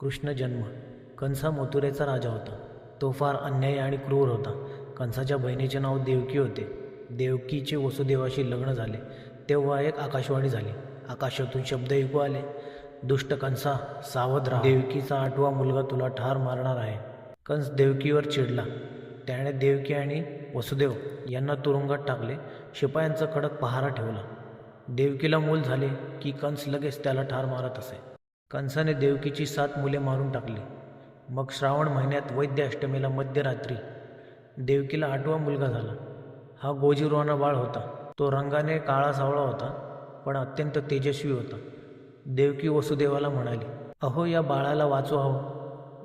कृष्ण जन्म. कंस मथुरेचा राजा होता. तो फार अन्यायी आणि क्रूर होता. कंसाच्या बहिणीचे नाव देवकी होते. देवकीचे वसुदेवाशी लग्न झाले. तेव्हा एक आकाशवाणी झाली. आकाशातून शब्द ऐकू आले. दुष्ट कंसा सावध राहा. देवकीचा आठवा मुलगा तुला ठार मारणार आहे. कंस देवकीवर चिडला. त्याने देवकी आणि वसुदेव यांना तुरुंगात टाकले. शिपायांचा कडक पहारा ठेवला. देवकीला मूल झाले की कंस लगेच त्याला ठार मारत असे. कंसाने देवकीची सात मुले मारून टाकली. मग श्रावण महिन्यात वैद्य अष्टमीला मध्यरात्री देवकीला आठवा मुलगा झाला. हा गोजीरवाना बाळ होता. तो रंगाने काळा सावळा होता पण अत्यंत तेजस्वी होता. देवकी वसुदेवाला म्हणाली अहो या बाळाला वाचू हवं.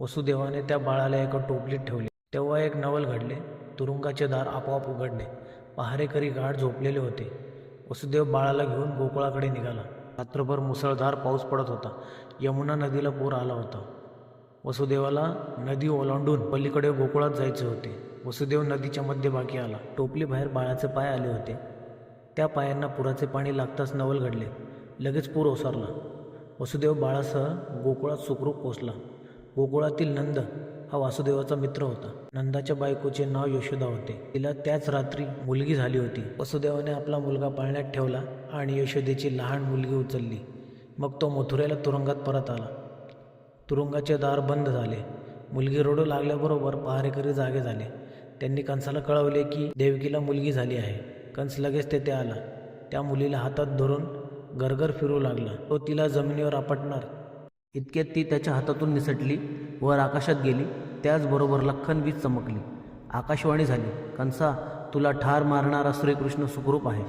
वसुदेवाने त्या बाळाला एका टोपलीत ठेवले. तेव्हा एक नवल घडले. तुरुंगाचे दार आपोआप उघडले. पहारेकरी गाढ झोपलेले होते. वसुदेव बाळाला घेऊन गोकुळाकडे निघाला. रात्रभर मुसळधार पाऊस पडत होता. यमुना नदीला पूर आला होता. वसुदेवाला नदी ओलांडून पलीकडे गोकुळात जायचे होते. वसुदेव नदीच्या मध्यभागी आला. टोपली बाहेर बाळाचे पाय आले होते. त्या पायांना पुराचे पाणी लागताच नवल घडले. लगेच पूर ओसरला. वसुदेव बाळासह गोकुळात सुखरूप पोचला. गोकुळातील नंद हा वासुदेवाचा मित्र होता. नंदाच्या बायकोचे नाव यशोदा होते. तिला त्याच रात्री मुलगी झाली होती. वसुदेवाने आपला मुलगा पाळण्यात ठेवला आणि यशोदेची लहान मुलगी उचलली. मग तो मथुरेला तुरुंगात परत आला. तुरुंगाचे दार बंद झाले. मुलगी रडू लागल्याबरोबर पहारेकरी जागे झाले. त्यांनी कंसाला कळवले की देवकीला मुलगी झाली आहे. कंस लगेच तेथे आला. त्या मुलीला हातात धरून गरगर फिरू लागला. तो तिला जमिनीवर आपटणार इतक्यात ती त्याच्या हातातून निसटली वर आकाशात गेली. त्याचबरोबर लख्खन वीज चमकली. आकाशवाणी झाली कंसा तुला ठार मारणारा श्रीकृष्ण सुखरूप आहे.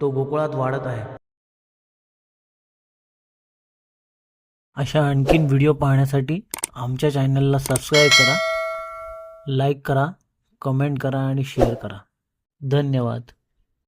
तो गोकुळात वाढत आहे. अशा आणखीन व्हिडिओ पाहण्यासाठी आमच्या चॅनलला सबस्क्राईब करा लाईक करा कमेंट करा आणि शेअर करा. धन्यवाद.